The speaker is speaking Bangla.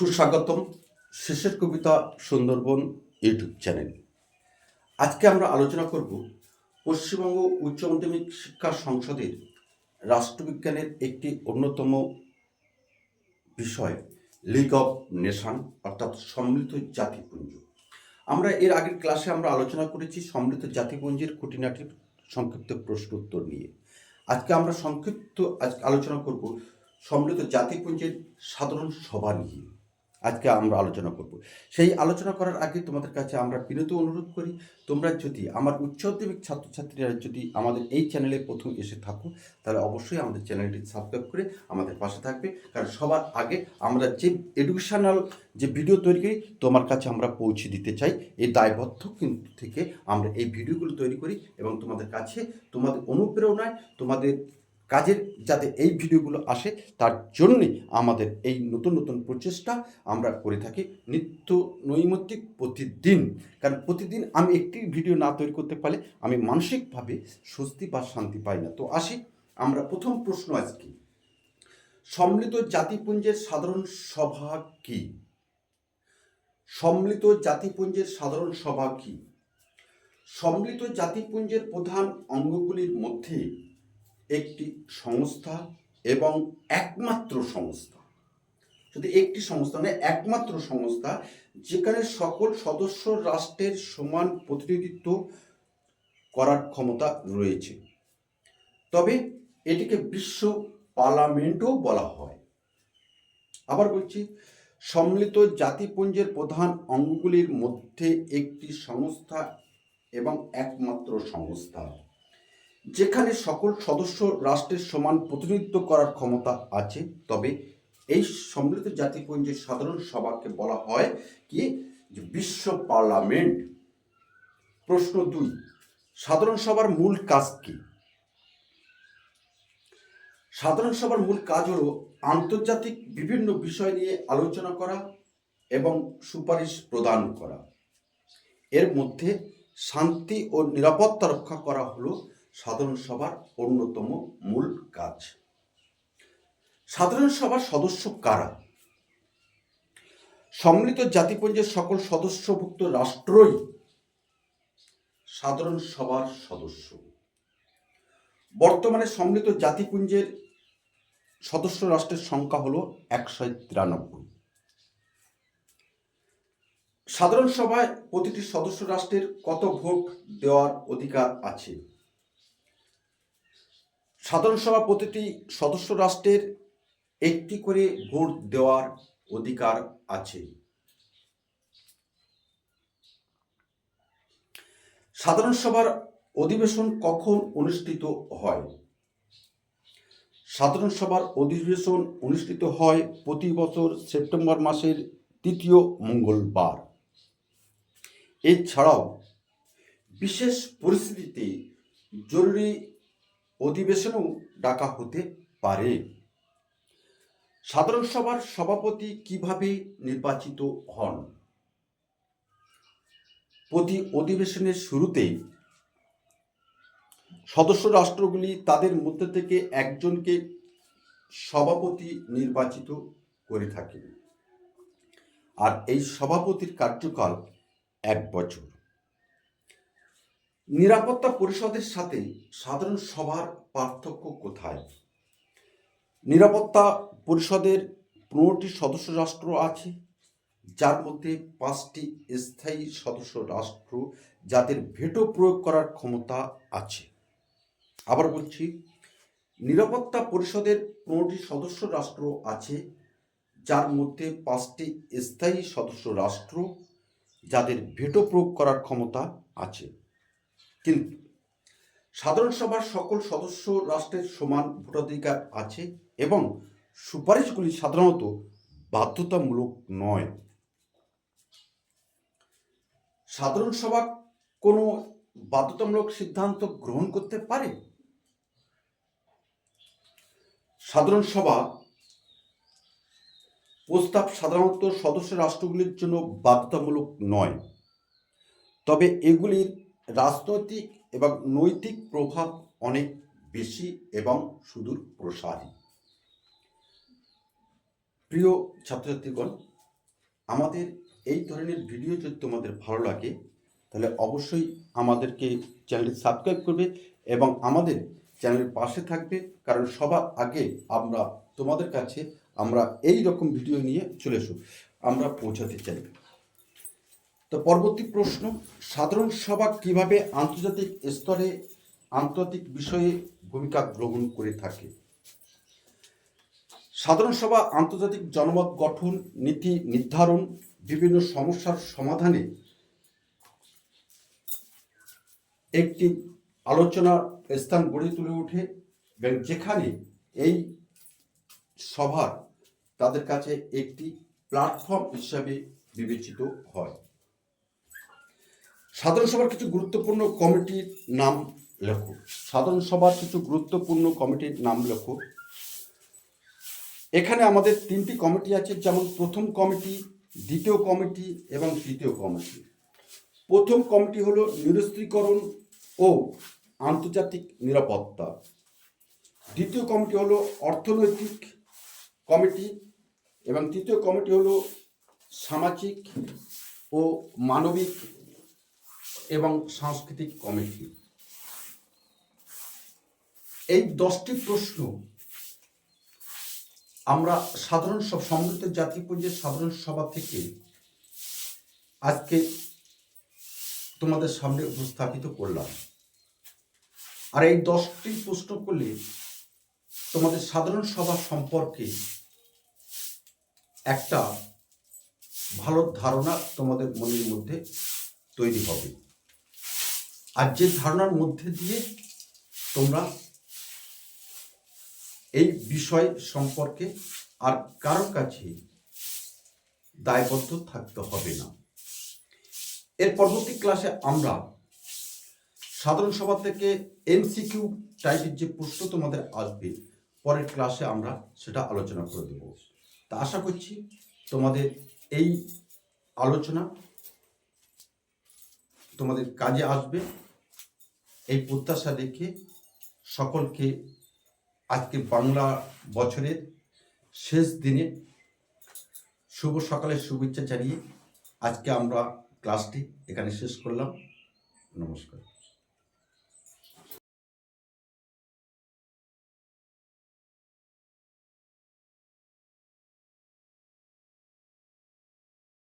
সুস্বাগতম শেষের কবিতা সুন্দরবন ইউটিউব চ্যানেল। আজকে আমরা আলোচনা করব পশ্চিমবঙ্গ উচ্চ মাধ্যমিক শিক্ষা সংসদের রাষ্ট্রবিজ্ঞানের একটি অন্যতম বিষয় লিগ অফ নেশান অর্থাৎ সম্মিলিত জাতিপুঞ্জ। আমরা এর আগের ক্লাসে আমরা আলোচনা করেছি সম্মিলিত জাতিপুঞ্জের খুঁটিনাটির সংক্ষিপ্ত প্রশ্ন উত্তর নিয়ে। আজকে আমরা সংক্ষিপ্ত আজ আলোচনা করব সম্মিলিত জাতিপুঞ্জের সাধারণ সভা নিয়ে। আজকে আমরা আলোচনা করব। সেই আলোচনা করার আগে তোমাদের কাছে আমরা বিনীত অনুরোধ করি, তোমরা যদি আমার উচ্চ মাধ্যমিক ছাত্রছাত্রীরা যদি আমাদের এই চ্যানেলে প্রথম এসে থাকো, তাহলে অবশ্যই আমাদের চ্যানেলটি সাবস্ক্রাইব করে আমাদের পাশে থাকবে। কারণ সবার আগে আমরা যে এডুকেশনাল যে ভিডিও তৈরি করি, তোমার কাছে আমরা পৌঁছে দিতে চাই। এই দায়বদ্ধ কিন্তু থেকে আমরা এই ভিডিওগুলো তৈরি করি এবং তোমাদের কাছে তোমাদের অনুপ্রেরণায় তোমাদের কাজের যাতে এই ভিডিওগুলো আসে, তার জন্যে আমাদের এই নতুন নতুন প্রচেষ্টা আমরা করে থাকি নিত্য নৈমিত্তিক প্রতিদিন। কারণ প্রতিদিন আমি একটি ভিডিও না তৈরি করতে পারলে আমি মানসিকভাবে স্বস্তি বা শান্তি পাই না। তো আসি, আমরা প্রথম প্রশ্ন আজকে। সম্মিলিত জাতিপুঞ্জের সাধারণ সভা কি? সম্মিলিত জাতিপুঞ্জের সাধারণ সভা কি? সম্মিলিত জাতিপুঞ্জের প্রধান অঙ্গগুলির মধ্যে একটি সংস্থা এবং একমাত্র সংস্থা। শুধু একটি সংস্থা নয় একমাত্র সংস্থা, যেখানে সকল সদস্য রাষ্ট্রের সমান প্রতিনিধিত্ব করার ক্ষমতা রয়েছে। তবে এটিকে বিশ্ব পার্লামেন্টও বলা হয়। আবার বলছি, সম্মিলিত জাতিপুঞ্জের প্রধান অঙ্গগুলির মধ্যে একটি সংস্থা এবং একমাত্র সংস্থা। যেখানে সকল সদস্য রাষ্ট্রের সমান প্রতিনিধিত্ব করার ক্ষমতা আছে, তবে এই সম্মিলিত জাতিপুঞ্জের সাধারণ সভাকে বলা হয় কি? যে বিশ্ব পার্লামেন্ট। প্রশ্ন দুই, সাধারণ সভার মূল কাজ কি? সাধারণ সভার মূল কাজ হলো আন্তর্জাতিক বিভিন্ন বিষয় নিয়ে আলোচনা করা এবং সুপারিশ প্রদান করা। এর মধ্যে শান্তি ও নিরাপত্তা রক্ষা করা হলো সাধারণ সভার অন্যতম মূল কাজ। সাধারণ সভার সদস্য কারা? সম্মিলিত জাতিপুঞ্জের সকল সদস্যভুক্ত রাষ্ট্রই সাধারণ সভার সদস্য। বর্তমানে সম্মিলিত জাতিপুঞ্জের সদস্য রাষ্ট্রের সংখ্যা হল একশো তিরানব্বই। সাধারণ সভায় প্রতিটি সদস্য রাষ্ট্রের কত ভোট দেওয়ার অধিকার আছে? সাধারণ সভা প্রতিটি সদস্য রাষ্ট্রের একটি করে ভোট দেওয়ার অধিকার আছে। সাধারণ সভার অধিবেশন কখন অনুষ্ঠিত হয়? সাধারণ সভার অধিবেশন অনুষ্ঠিত হয় প্রতি বছর সেপ্টেম্বর মাসের তৃতীয় মঙ্গলবার। এছাড়াও বিশেষ পরিস্থিতিতে জরুরি অধিবেশনও ডাকা হতে পারে। সাধারণ সভার সভাপতি কীভাবে নির্বাচিত হন? প্রতি অধিবেশনের শুরুতে সদস্য রাষ্ট্রগুলি তাদের মধ্যে থেকে একজনকে সভাপতি নির্বাচিত করে থাকে। আর এই সভাপতির কার্যকাল এক বছর। নিরাপত্তা পরিষদের সাথে সাধারণ সভার পার্থক্য কোথায়? নিরাপত্তা পরিষদের পনেরোটি সদস্য রাষ্ট্র আছে, যার মধ্যে পাঁচটি স্থায়ী সদস্য রাষ্ট্র যাদের ভেটো প্রয়োগ করার ক্ষমতা আছে। আবার বলছি, নিরাপত্তা পরিষদের পনেরোটি সদস্য রাষ্ট্র আছে, যার মধ্যে পাঁচটি স্থায়ী সদস্য রাষ্ট্র যাদের ভেটো প্রয়োগ করার ক্ষমতা আছে। কিন্তু সাধারণ সভার সকল সদস্য রাষ্ট্রের সমান ভোটাধিকার আছে এবং সুপারিশগুলি সাধারণত বাধ্যতামূলক নয়। সাধারণ সভা কোনো বাধ্যতামূলক সিদ্ধান্ত গ্রহণ করতে পারে? সাধারণ সভা প্রস্তাব সাধারণত সদস্য রাষ্ট্রগুলির জন্য বাধ্যতামূলক নয়। তবে এগুলির রাজনৈতিক এবং নৈতিক প্রভাব অনেক বেশি এবং সুদূর প্রসারী। প্রিয় ছাত্রছাত্রীগণ, আমাদের এই ধরনের ভিডিও যদি তোমাদের ভালো লাগে, তাহলে অবশ্যই আমাদেরকে চ্যানেলটি সাবস্ক্রাইব করবে এবং আমাদের চ্যানেলের পাশে থাকবে, কারণ সবার আগে আমরা তোমাদের কাছে আমরা এই রকম ভিডিও নিয়ে চলে এসো। আমরা পৌঁছাতে চাই। তো পরবর্তী প্রশ্ন, সাধারণ সভা কীভাবে আন্তর্জাতিক স্তরে আন্তর্জাতিক বিষয়ে ভূমিকা গ্রহণ করে থাকে? সাধারণ সভা, আন্তর্জাতিক জনমত গঠন, নীতি নির্ধারণ, বিভিন্ন সমস্যার সমাধানে একটি আলোচনার স্থান গড়ে তুলে ওঠে এবং যেখানে এই সভার তাদের কাছে একটি প্ল্যাটফর্ম হিসাবে বিবেচিত হয়। সাধারণ সভার কিছু গুরুত্বপূর্ণ কমিটির নাম লেখো। সাধারণ সভার কিছু গুরুত্বপূর্ণ কমিটির নাম লেখো। এখানে আমাদের তিনটি কমিটি আছে, যেমন প্রথম কমিটি, দ্বিতীয় কমিটি এবং তৃতীয় কমিটি। প্রথম কমিটি হলো নিরস্ত্রীকরণ ও আন্তর্জাতিক নিরাপত্তা। দ্বিতীয় কমিটি হলো অর্থনৈতিক কমিটি এবং তৃতীয় কমিটি হলো সামাজিক ও মানবিক এবং সাংস্কৃতিক কমিটি। এই দশটি প্রশ্ন আমরা সাধারণ সব সম্মিলিত জাতিপুঞ্জের সাধারণ সভা থেকে আজকে তোমাদের সামনে উপস্থাপিত করলাম। আর এই দশটি প্রশ্ন করলে তোমাদের সাধারণ সভা সম্পর্কে একটা ভালো ধারণা তোমাদের মনের মধ্যে তৈরি হবে। আর যে ধারণার মধ্যে দিয়ে তোমরা এই বিষয় সম্পর্কে আর কারোর কাছে দায়বদ্ধ থাকতে হবে না। এর পরবর্তী ক্লাসে আমরা সাধারণ সভা থেকে এমসিকিউ টাইপের যে প্রশ্ন তোমাদের আসবে, পরের ক্লাসে আমরা সেটা আলোচনা করে দেব। তা আশা করছি তোমাদের এই আলোচনা তোমাদের কাজে আসবে। এই প্রত্যাশা রেখে সকলকে আজকে বাংলা বছরের শেষ দিনে শুভ সকালের শুভেচ্ছা জানিয়ে আজকে আমরা ক্লাসটি এখানে শেষ করলাম। নমস্কার।